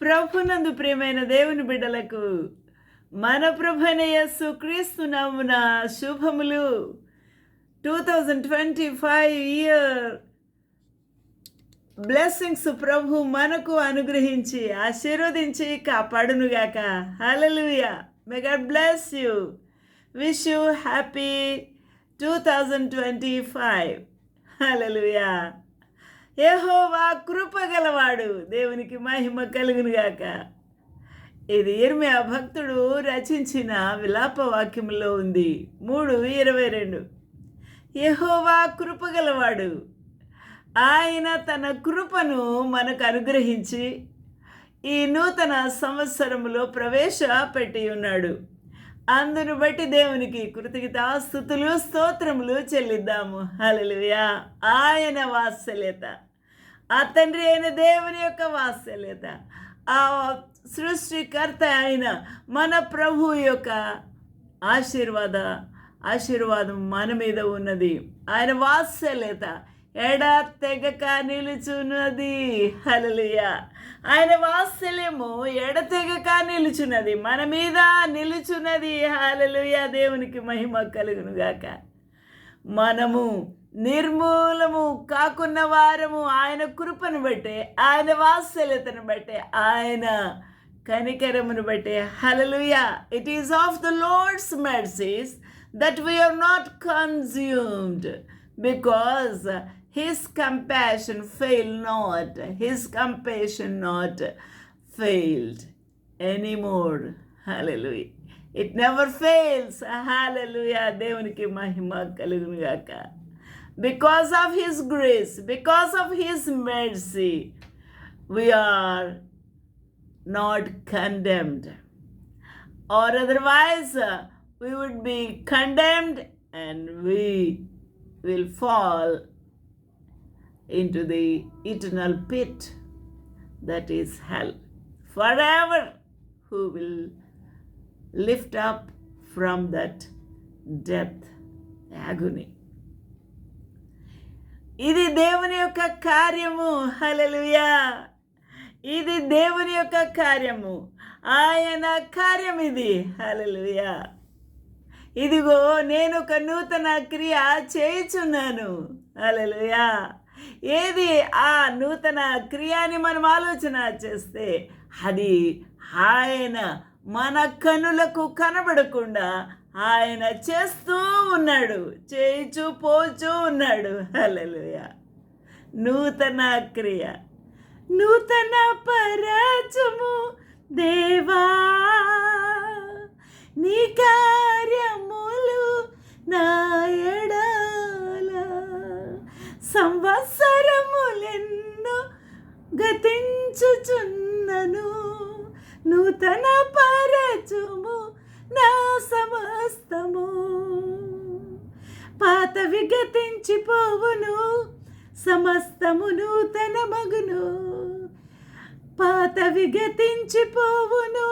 ప్రభునందు ప్రియమైన దేవుని బిడ్డలకు మన ప్రభున క్రీస్తు నామున శుభములు. Two thousand twenty five year blessings ప్రభు మనకు అనుగ్రహించి ఆశీర్వదించి కాపాడునుగాక. Hallelujah may God bless you wish you happy two thousand twenty five hallelujah ఏహోవా కృపగలవాడు దేవునికి మహిమ కలుగునుగాక ఇది ఇర్మియా భక్తుడు రచించిన విలాప వాక్యంలో ఉంది. మూడు ఇరవై రెండు. యెహోవా కృపగలవాడు ఆయన తన కృపను మనకు అనుగ్రహించి ఈ నూతన సంవత్సరములో ప్రవేశపెట్టి ఉన్నాడు. అందును బట్టి దేవునికి కృతజ్ఞతాస్థుతులు స్తోత్రములు చెల్లిద్దాము. హలలుయా ఆయన వాత్సల్యత. ఆ తండ్రి అయిన దేవుని యొక్క వాత్సల్యత ఆ సృష్టికర్త అయిన మన ప్రభు యొక్క ఆశీర్వాద ఆశీర్వాదం మన మీద ఉన్నది. ఆయన వాత్సల్యత ఎడ తెగక నిలుచున్నది. హలలియ ఆయన వాత్సల్యము ఎడతెగక నిలుచున్నది. మన మీద నిలుచున్నది. హలలుయ దేవునికి మహిమ కలుగునుగాక. మనము నిర్మూలము కాకున్న వారము ఆయన కృపను బట్టే ఆయన వాత్సల్యతను బట్టే ఆయన కనికరమును బట్టే hallelujah it is of the Lord's mercies that we are not consumed because his compassion fail not his compassion not failed anymore hallelujah it never fails hallelujah దేవునికి మహిమ కలుగునుగాక because of His grace, because of His mercy, we are not condemned. Or otherwise, uh, we would be condemned and we will fall into the eternal pit that is hell. Forever, who will lift up from that death agony. ఇది దేవుని యొక్క కార్యము. హలలుయా ఇది దేవుని యొక్క కార్యము. ఆయన కార్యం ఇది. హలలుయా ఇదిగో నేను ఒక నూతన క్రియ చేయుచున్నాను. అలలుయా ఏది? ఆ నూతన క్రియాని మనం ఆలోచన చేస్తే అది ఆయన మన కనులకు కనబడకుండా ఆయన చేస్తూ ఉన్నాడు చేయిచు పోచూ ఉన్నాడు. హలలుయ నూతన క్రియ. నూతన పరచము దేవా నీ కార్యములు నాయడాల సంవత్సరములెన్నో గతించుచున్నను. నూతన పరచుము సమస్తము పాత విగతించిపోవును సమస్తము నూతన మగును. పాత విగతించిపోవును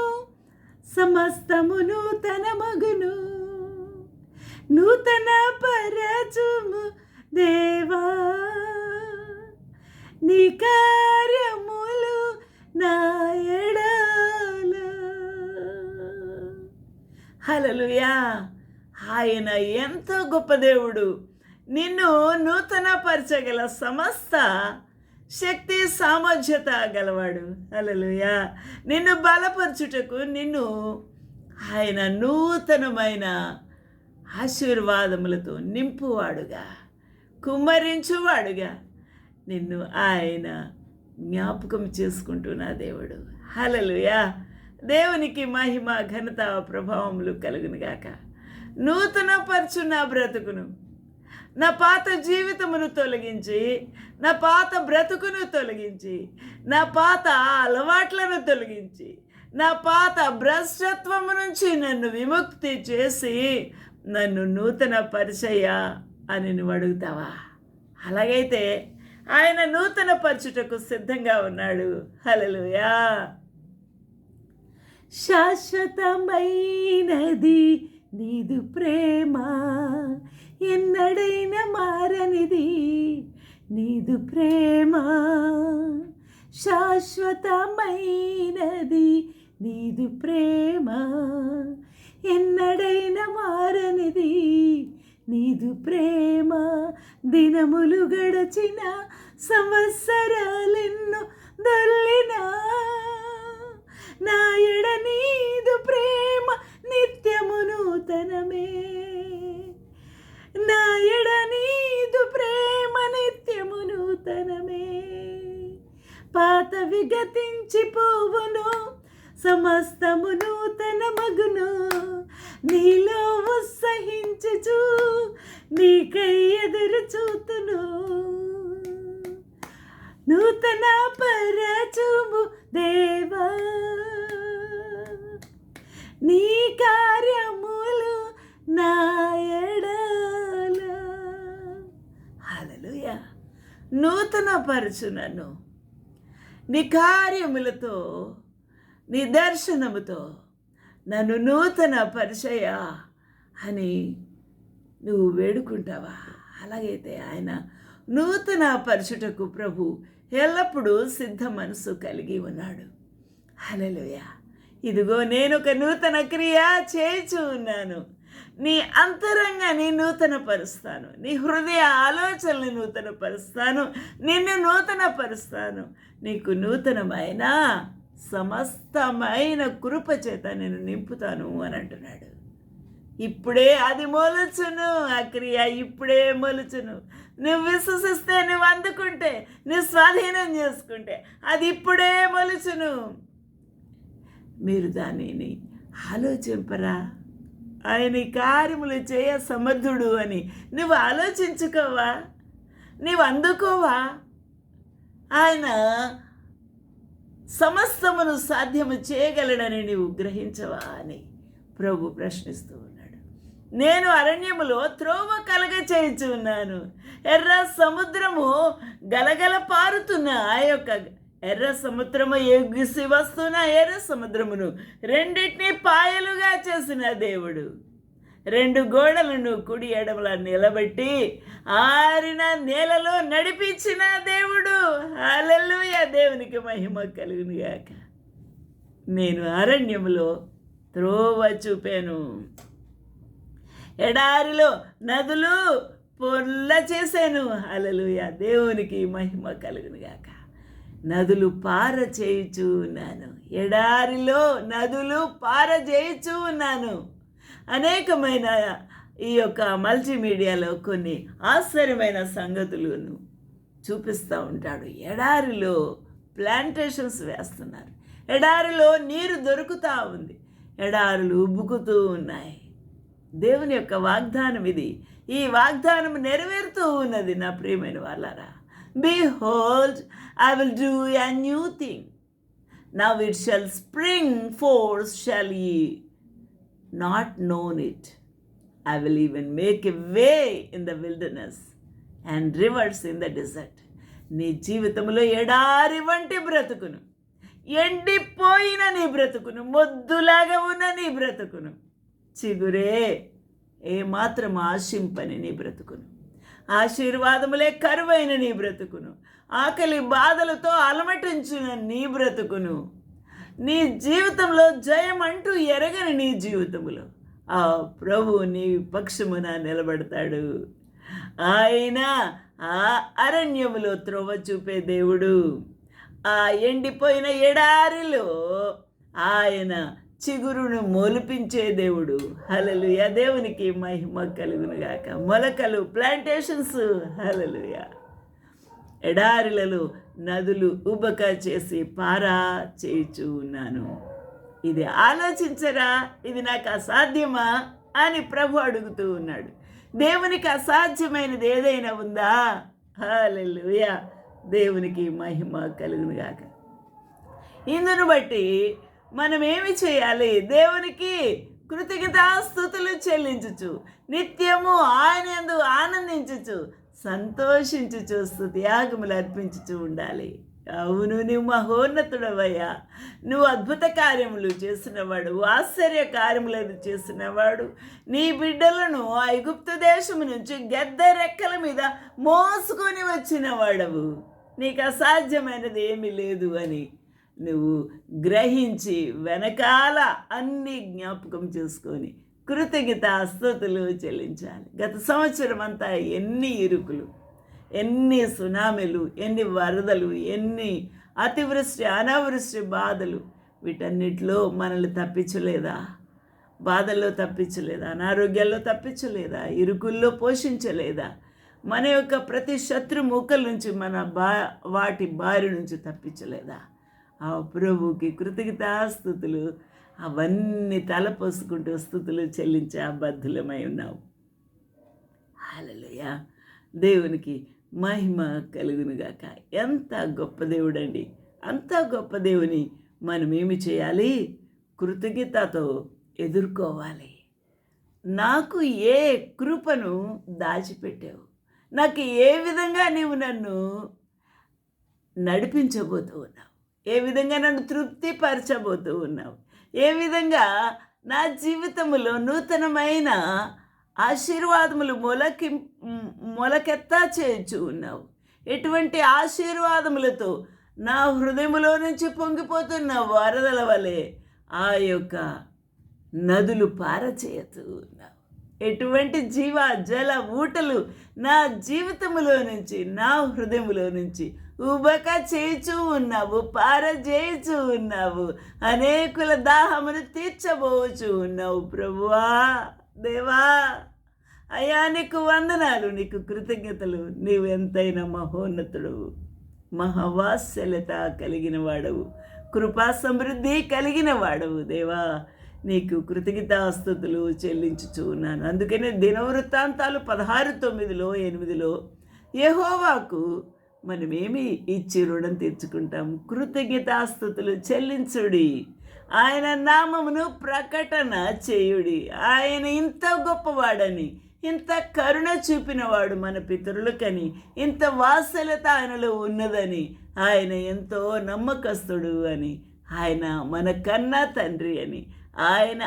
సమస్తము నూతన మగును. నూతన పరచుము దేవా నీ కార్యములు నాయ. హలలుయా ఆయన ఎంతో గొప్ప దేవుడు. నిన్ను నూతనపరచగల సమస్త శక్తి సామర్థ్యత గలవాడు. అలలుయా నిన్ను బలపరచుటకు నిన్ను ఆయన నూతనమైన ఆశీర్వాదములతో నింపువాడుగా కుమ్మరించువాడుగా నిన్ను ఆయన జ్ఞాపకం చేసుకుంటున్నా దేవుడు. హలలుయా దేవునికి మహిమ ఘనత ప్రభావములు కలుగునుగాక నూతనపరచు నా బ్రతుకును. నా పాత జీవితమును తొలగించి నా పాత బ్రతుకును తొలగించి నా పాత అలవాట్లను తొలగించి నా పాత భ్రష్టత్వము నుంచి నన్ను విముక్తి చేసి నన్ను నూతన పరిచయ అని నువ్వు అడుగుతావా? అలాగైతే ఆయన నూతన పరచుటకు సిద్ధంగా ఉన్నాడు. హలలుయా శాశ్వతమైనది నీదు ప్రేమ. ఎన్నడైనా మారనిది నీదు ప్రేమ. శాశ్వతమైనది నీదు ప్రేమ. ఎన్నడైనా మారనిది నీదు ప్రేమ. దినములు గడచిన సంవత్సరాలెన్నో దొల్లినా నా నీదు ప్రేమ నిత్యము నూతనమే. నా నీదు ప్రేమ నిత్యము నూతనమే. పాతవి గతించిపోవును సమస్తము నూతన మగును నీలో ఉత్సహించుచు నీకై ఎదురు చూతును. నూతన పరచుము దేవా. నీ కార్యములు నా ఎడల. నూతన పరచు నన్ను నీ కార్యములతో నీ దర్శనముతో నన్ను నూతన పరిచయ అని నువ్వు వేడుకుంటావా? అలాగైతే ఆయన నూతన పరచుటకు ప్రభు ఎల్లప్పుడూ సిద్ధ మనసు కలిగి ఉన్నాడు. హలలుయా ఇదిగో నేను ఒక నూతన క్రియ చేయించు ఉన్నాను నీ అంతరంగాన్ని నూతనపరుస్తాను. నీ హృదయ ఆలోచనలు నూతనపరుస్తాను. నిన్ను నూతనపరుస్తాను. నీకు నూతనమైన సమస్తమైన కృప చేత నేను నింపుతాను అని అంటున్నాడు. ఇప్పుడే అది మొలుచును. ఆ క్రియ ఇప్పుడే మొలుచును. నువ్వు విశ్వసిస్తే నువ్వు అందుకుంటే నువ్వు స్వాధీనం చేసుకుంటే అది ఇప్పుడే మొలుచును. మీరు దానిని ఆలోచింపరా ఆయన కార్యములు చేయ సమర్థుడు అని. నువ్వు ఆలోచించుకోవా? నీవు అందుకోవా? ఆయన సమస్తమును సాధ్యము చేయగలడని నీవు గ్రహించవా అని ప్రభు ప్రశ్నిస్తూ ఉన్నాడు. నేను అరణ్యములో త్రోవ కలగ చేయించు ఉన్నాను. ఎర్ర సముద్రము గలగల పారుతున్న ఆ యొక్క ఎర్ర సముద్రము ఎగిసి వస్తున్న ఎర్ర సముద్రమును రెండింటిని పాయలుగా చేసిన దేవుడు. రెండు గోడలను కుడి ఎడమల నిలబెట్టి ఆరిన నేలలో నడిపించిన దేవుడు. అలలుయ దేవునికి మహిమ కలుగునుగాక నేను అరణ్యములో త్రోవ చూపాను. ఎడారిలో నదులు పొల్ల చేశాను. అలలుయ దేవునికి మహిమ కలుగునుగాక నదులు పారచేయుచూ ఉన్నాను. ఎడారిలో నదులు పార ఉన్నాను. అనేకమైన ఈ యొక్క మల్టీమీడియాలో కొన్ని ఆశ్చర్యమైన సంగతులను చూపిస్తూ ఉంటాడు. ఎడారిలో ప్లాంటేషన్స్ వేస్తున్నారు. ఎడారిలో నీరు దొరుకుతూ ఉంది. ఎడారులు ఉబ్బుకుతూ ఉన్నాయి. దేవుని యొక్క వాగ్దానం ఇది. ఈ వాగ్దానం నెరవేరుతూ ఉన్నది నా ప్రియమైన వాళ్ళారా. Behold, I I do do new new thing it it spring spring forth ye ye known it. I will even make a way in the wilderness and rivers in the desert. నీ జీవితంలో ఎడారి వంటి బ్రతుకును. ఎండిపోయిన నీ బ్రతుకును. మొద్దులాగా ఉన్న నీ బ్రతుకును. చిగురే ఏమాత్రం ఆశింపని నీ బ్రతుకును. ఆశీర్వాదములే కరువైన నీ బ్రతుకును. ఆకలి బాధలతో అలమటించిన నీ బ్రతుకును. నీ జీవితంలో జయం అంటూ ఎరగని నీ జీవితంలో ఆ ప్రభు నీ పక్షమున నిలబడతాడు. ఆయన ఆ అరణ్యములో త్రోవ చూపే దేవుడు. ఆ ఎండిపోయిన ఎడారిలో ఆయన చిగురును మొలిపించే దేవుడు. హలలుయ దేవునికి మహిమ కలుగునుగాక మొలకలు ప్లాంటేషన్స్ హలలుయ ఎడారిలలో నదులు ఉబక చేసి పారా చేయిచు ఉన్నాను. ఇది ఆలోచించరా? ఇది నాకు అసాధ్యమా? అని ప్రభు అడుగుతూ ఉన్నాడు. దేవునికి అసాధ్యమైనది ఏదైనా ఉందా? హాలెలుయ దేవునికి మహిమ కలుగునుగాక ఇందును బట్టి మనం ఏమి చేయాలి? దేవునికి కృతజ్ఞతాస్థుతులు చెల్లించుచు నిత్యము ఆయన ఎందు ఆనందించుచు సంతోషించుచు స్థుతియాగములు అర్పించుచు ఉండాలి. అవును నువ్వు మహోన్నతుడవయ్యా. నువ్వు అద్భుత కార్యములు చేసినవాడు ఆశ్చర్య కార్యములను చేసినవాడు. నీ బిడ్డలను ఐగుప్తు దేశము నుంచి గెద్ద రెక్కల మీద మోసుకొని వచ్చిన వాడవు నీకు అసాధ్యమైనది ఏమీ లేదు అని. నువ్వు గ్రహించి వెనకాల అన్ని జ్ఞాపకం చేసుకొని కృతజ్ఞత స్థుతులు చెల్లించాలి. గత సంవత్సరం అంతా ఎన్ని ఇరుకులు ఎన్ని సునామీలు ఎన్ని వరదలు ఎన్ని అతివృష్టి అనావృష్టి బాధలు వీటన్నిటిలో మనల్ని తప్పించలేదా? బాధల్లో తప్పించలేదా? అనారోగ్యాల్లో తప్పించలేదా? ఇరుకుల్లో పోషించలేదా? మన యొక్క ప్రతి శత్రు మూకల నుంచి మన బా వాటి బారి నుంచి తప్పించలేదా? ఆ ప్రభువుకి కృతజ్ఞతాస్థుతులు అవన్నీ తలపోసుకుంటూ స్థుతులు చెల్లించే అబద్ధులమై ఉన్నావు. హాలలుయ దేవునికి మహిమ కలుగునుగాక. ఎంత గొప్ప దేవుడండి. అంత గొప్ప దేవుని మనం ఏమి చేయాలి? కృతజ్ఞతతో ఎదుర్కోవాలి. నాకు ఏ కృపను దాచిపెట్టావు? నాకు ఏ విధంగా నీవు నన్ను నడిపించబోతూ ఉన్నావు ఏ విధంగా నన్ను తృప్తిపరచబోతూ ఉన్నావు? ఏ విధంగా నా జీవితంలో నూతనమైన ఆశీర్వాదములు మొలకి మొలకెత్తా చేయించు ఉన్నావు? ఎటువంటి ఆశీర్వాదములతో నా హృదయములో నుంచి పొంగిపోతున్న వరదల వలె ఆ యొక్క నదులు పారచేయతూ ఉన్నావు? ఎటువంటి జీవ జల ఊటలు నా జీవితములో నుంచి నా హృదయములో నుంచి ఉబక చేచు ఉన్నావు పారజేయుచూ ఉన్నావు అనేకుల దాహమును తీర్చబోచు ఉన్నావు ప్రభువా దేవా. అయ్యా నీకు వందనాలు నీకు కృతజ్ఞతలు. నీవు ఎంతైనా మహోన్నతుడు మహవాస్యలత కలిగిన వాడవు కృపా సమృద్ధి కలిగిన వాడవు దేవా. నీకు కృతజ్ఞతాస్తుతులు చెల్లించుచు ఉన్నాను. అందుకనే దినవృత్తాంతాలు పదహారు తొమ్మిదిలో ఎనిమిదిలో యహోవాకు మనమేమి ఇచ్చి రుణం తీర్చుకుంటాం? కృతజ్ఞతాస్థుతులు చెల్లించుడి. ఆయన నామమును ప్రకటన చేయుడి. ఆయన ఇంత గొప్పవాడని ఇంత కరుణ చూపినవాడు మన పితరులకని ఇంత వాసలత ఆయనలో ఉన్నదని ఆయన ఎంతో నమ్మకస్తుడు అని ఆయన మన కన్నా తండ్రి అని ఆయన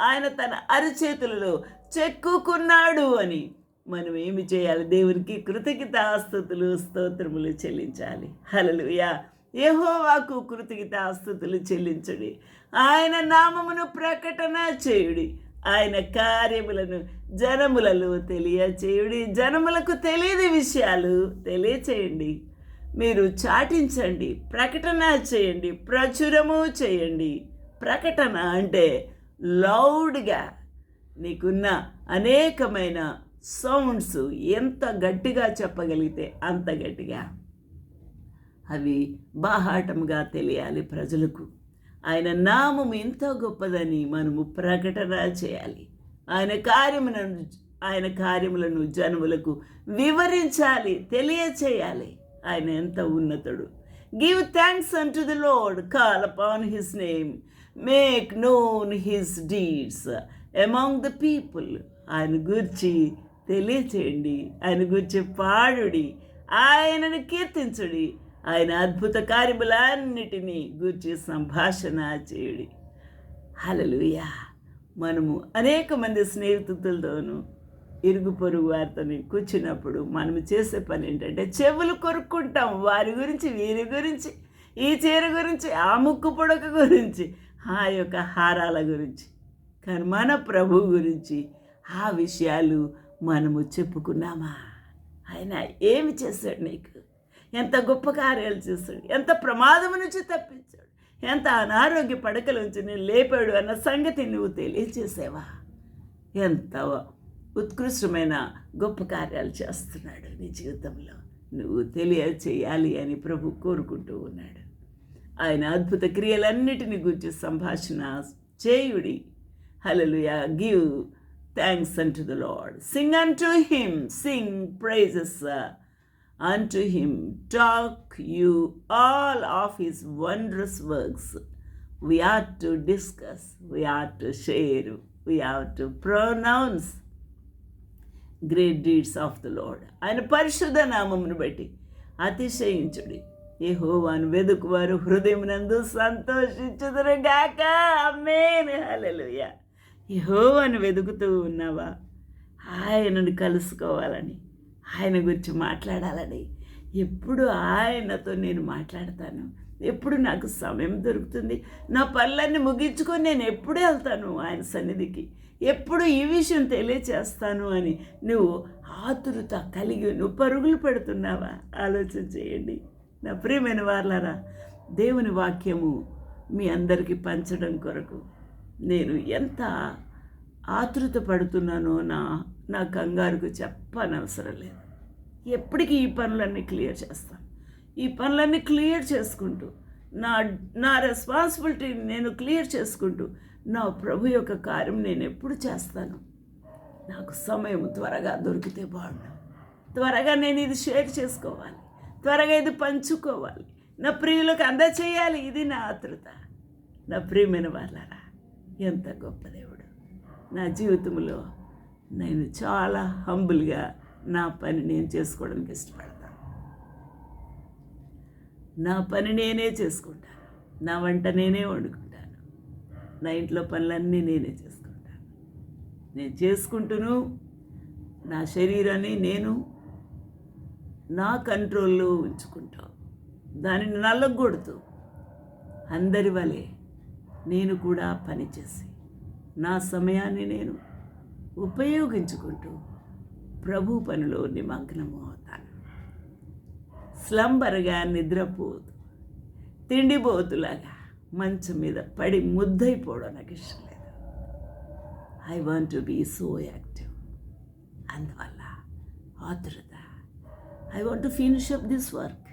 ఆయన తన అరచేతులలో చెక్కుకున్నాడు అని. మనం ఏమి చేయాలి దేవునికి కృతజ్ఞతాస్థుతులు స్తోత్రములు చెల్లించాలి. హలలుయా ఏహోవాకు కృతజ్ఞతాస్థుతులు చెల్లించడి. ఆయన నామమును ప్రకటన చేయుడి. ఆయన కార్యములను జనములలో తెలియచేయుడి. జనములకు తెలియని విషయాలు తెలియచేయండి. మీరు చాటించండి ప్రకటన చేయండి ప్రచురము చేయండి. ప్రకటన అంటే లౌడ్గా నీకున్న అనేకమైన సౌండ్స్ ఎంత గట్టిగా చెప్పగలిగితే అంత గట్టిగా? అవి బాహాటంగా తెలియాలి ప్రజలకు. ఆయన నామం ఎంతో గొప్పదని మనము ప్రకటన చేయాలి. ఆయన కార్యములను ఆయన కార్యములను జనములకు వివరించాలి తెలియచేయాలి. ఆయన ఎంత ఉన్నతుడు. Give thanks unto the Lord call upon his name make known his deeds among the people ఆయన గురించి తెలియచేయండి. ఆయన గురించి పాడుడి. ఆయనను కీర్తించుడి. ఆయన అద్భుత కార్యములన్నిటినీ గురించి సంభాషణ చేయుడి. హలలుయా మనము అనేక మంది స్నేహితులతోనూ ఇరుగు పొరుగు వారితో కూర్చున్నప్పుడు మనము చేసే పని ఏంటంటే చెవులు కొరుక్కుంటాం. వారి గురించి వీరి గురించి ఈ చీర గురించి ఆ ముక్కు పొడక గురించి ఆ యొక్క హారాల గురించి కానీ మన ప్రభు గురించి ఆ విషయాలు మనము చెప్పుకున్నామా? ఆయన ఏమి చేశాడు నీకు? ఎంత గొప్ప కార్యాలు చేశాడు? ఎంత ప్రమాదం నుంచి తప్పించాడు? ఎంత అనారోగ్య పడకల నుంచి నేను లేపాడు అన్న సంగతి నువ్వు తెలియచేసావా? ఎంత ఉత్కృష్టమైన గొప్ప కార్యాలు చేస్తున్నాడు నీ జీవితంలో. నువ్వు తెలియచేయాలి అని ప్రభు కోరుకుంటూ ఉన్నాడు. ఆయన అద్భుత క్రియలన్నిటిని గురించి సంభాషణ చేయుడి. Hallelujah give Thanks unto the Lord sing unto him sing praises unto him talk you all of his wondrous works. We are to discuss, we are to share, we are to pronounce great deeds of the Lord ఆయన పరిశుద్ధ నామమును బట్టి అతిశయించుడి ఏ హోవాను వెదుకువారు హృదయమునందు సంతోషించుదురు గాక అమ్మేన్ హల్లెలూయ ఏహో అని వెతుకుతూ ఉన్నావా? ఆయనను కలుసుకోవాలని ఆయన గురించి మాట్లాడాలని. ఎప్పుడు ఆయనతో నేను మాట్లాడతాను? ఎప్పుడు నాకు సమయం దొరుకుతుంది? నా పనులన్నీ ముగించుకొని నేను ఎప్పుడు వెళ్తాను ఆయన సన్నిధికి? ఎప్పుడు ఈ విషయం తెలియచేస్తాను అని నువ్వు ఆతురత కలిగి నువ్వు పరుగులు పెడుతున్నావా? ఆలోచన చేయండి. నా ప్రియమైన వాళ్ళారా దేవుని వాక్యము మీ అందరికీ పంచడం కొరకు నేను ఎంత ఆతృత పడుతున్నానో నా నా కంగారుకు చెప్పనవసరం లేదు ఎప్పటికీ ఈ పనులన్నీ క్లియర్ చేస్తాను. ఈ పనులన్నీ క్లియర్ చేసుకుంటూ నా నా రెస్పాన్సిబిలిటీ నేను క్లియర్ చేసుకుంటూ నా ప్రభు యొక్క కార్యం నేను ఎప్పుడు చేస్తాను? నాకు సమయం త్వరగా దొరికితే బాగుండు. త్వరగా నేను ఇది షేర్ చేసుకోవాలి. త్వరగా ఇది పంచుకోవాలి. నా ప్రియులకు అందచేయాలి. ఇది నా ఆతృత. నా ప్రియమైన వాళ్ళరా ఎంత గొప్ప దేవుడు. నా జీవితంలో నేను చాలా హంబుల్గా నా పని నేను చేసుకోవడానికి ఇష్టపడతాను. నా పని నేనే చేసుకుంటాను. నా వంట నేనే వండుకుంటాను. నా ఇంట్లో పనులన్నీ నేనే చేసుకుంటాను. నేను చేసుకుంటూను నా శరీరాన్ని నేను నా కంట్రోల్లో ఉంచుకుంటాను. దానిని నల్లగొడుతూ అందరి వలే నేను కూడా పనిచేసి నా సమయాన్ని నేను ఉపయోగించుకుంటూ ప్రభు పనిలో నిమగ్నము అవుతాను స్లంబర్గా నిద్రపోదు తిండిపోతులాగా మంచం మీద పడి ముద్దైపోవడం నాకు ఇష్టం లేదు. I want to be so active అందువల్ల ఆతురత. I want to finish up this work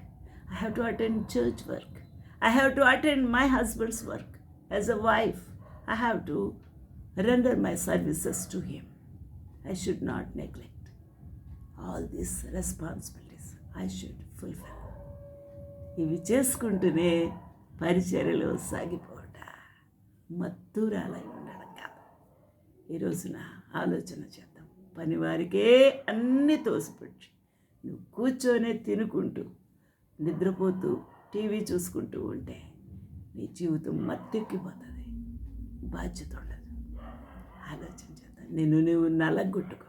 I have to attend church work I have to attend my husband's work As a wife I have to render my services to him. I should not neglect all these responsibilities. I should fulfill. ఇవి చేసుకుంటూనే పరిచర్యలో సాగిపోవట మత్తురాలై ఉండడం కాదు ఈరోజున ఆలోచన చేద్దాం పనివారికే అన్నీ తోసిపెట్టి నువ్వు కూర్చొనే తినుకుంటూ నిద్రపోతూ టీవీ చూసుకుంటూ ఉంటే నీ జీవితం మత్తెక్కిపోతుంది బాధ్యత ఉండదు. ఆలోచన నిన్ను నువ్వు నలగొట్టుకో.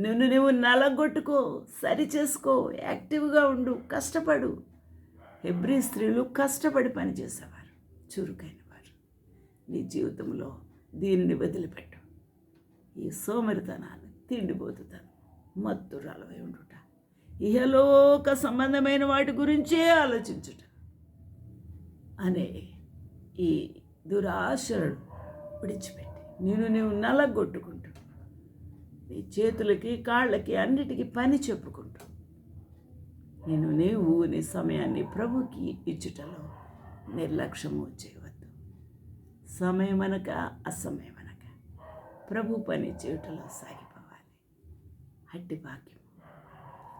నిన్ను నువ్వు నలగొట్టుకో. సరి చేసుకో. యాక్టివ్గా ఉండు. కష్టపడు. హెబ్రి స్త్రీలు కష్టపడి పనిచేసేవారు చురుకైన వారు. నీ జీవితంలో దీనిని వదిలిపెట్టు. ఈ సోమరితనాన్ని తిండిపోతుతాను మత్తురాలవై ఉండుట. ఇహలోక సంబంధమైన వాటి గురించే ఆలోచించుట. అనే ఈ దురాశలను విడిచిపెట్టి. నేను నువ్వు నలగొట్టుకుంటూ నీ చేతులకి కాళ్ళకి అన్నిటికీ పని చెప్పుకుంటూ నేను నీవు నీ సమయాన్ని ప్రభుకి ఇచ్చుటలో నిర్లక్ష్యము చేయవద్దు. సమయమనక అసమయమనక ప్రభు పని చేయుటలో సాగిపోవాలి. అట్టి వాక్యం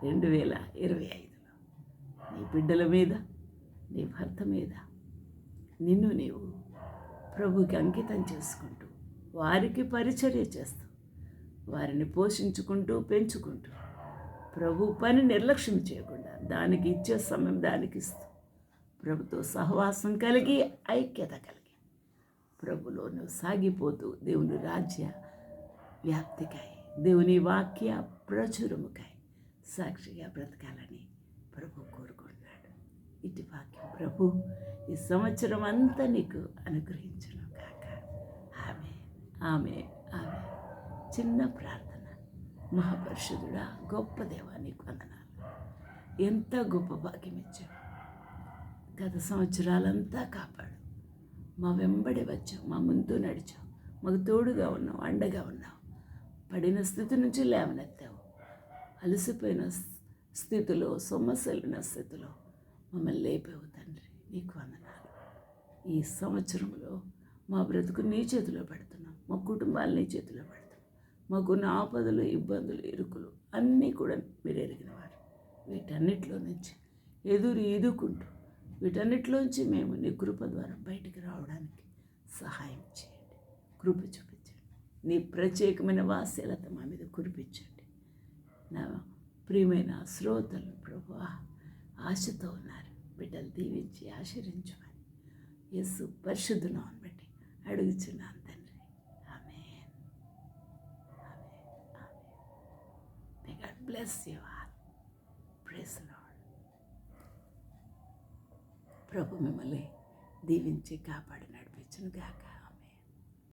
రెండు వేల ఇరవై ఐదులో నీ బిడ్డల మీద నీ భర్త మీద నిన్ను నీవు ప్రభుకి అంకితం చేసుకుంటూ వారికి పరిచర్య చేస్తూ వారిని పోషించుకుంటూ పెంచుకుంటూ ప్రభు పని నిర్లక్ష్యం చేయకుండా దానికి ఇచ్చే సమయం దానికి ఇస్తూ ప్రభుతో సహవాసం కలిగి ఐక్యత కలిగి ప్రభులో నువ్వు సాగిపోతూ దేవుని రాజ్య వ్యాప్తికై దేవుని వాక్య ప్రచురముకాయ సాక్షిగా బ్రతకాలని ప్రభు కోరుకు ఇటు వాక్యం. ప్రభు ఈ సంవత్సరం అంతా నీకు అనుగ్రహించను కాక ఆమె ఆమె ఆమె చిన్న ప్రార్థన. మహాపరుషుదుడా గొప్ప దేవా నీకు వందనాలు. ఎంత గొప్ప భాగ్యం ఇచ్చావు. గత సంవత్సరాలంతా కాపాడు. మా వెంబడి వచ్చావు మా ముందు నడిచావు. మాకు తోడుగా ఉన్నావు అండగా ఉన్నావు. పడిన స్థితి నుంచి లేవనెత్తావు. అలసిపోయిన స్థితిలో సొమ్మసలిన స్థితిలో మమ్మల్ని లేపావు తండ్రి నీకు వందనాలు. ఈ సంవత్సరంలో మా బ్రతుకు నీ చేతిలో పెడుతున్నాం మా కుటుంబాలు నీ చేతిలో పెడుతున్నాం. మాకున్న ఆపదలు ఇబ్బందులు ఇరుకులు అన్నీ కూడా మీరు ఎరిగినవారు. వీటన్నిటిలో నుంచి ఎదురు ఎదుకుంటూ వీటన్నిటిలోంచి మేము నీ కృప ద్వారా బయటికి రావడానికి సహాయం చేయండి. కృప చూపించండి. నీ ప్రత్యేకమైన వాస్యలత మా మీద కురిపించండి. నా ప్రియమైన శ్రోతలు ప్రభు ఆశతో ఉన్నారు. బిడ్డలు దీవించి ఆశీర్వించమని యేసు పరిశుద్ధనాన్ని బట్టి అడుగుచున్నాను తండ్రి. ఆమె May God bless you ప్రభు మిమ్మల్ని దీవించి కాపాడి నడిపించును గాక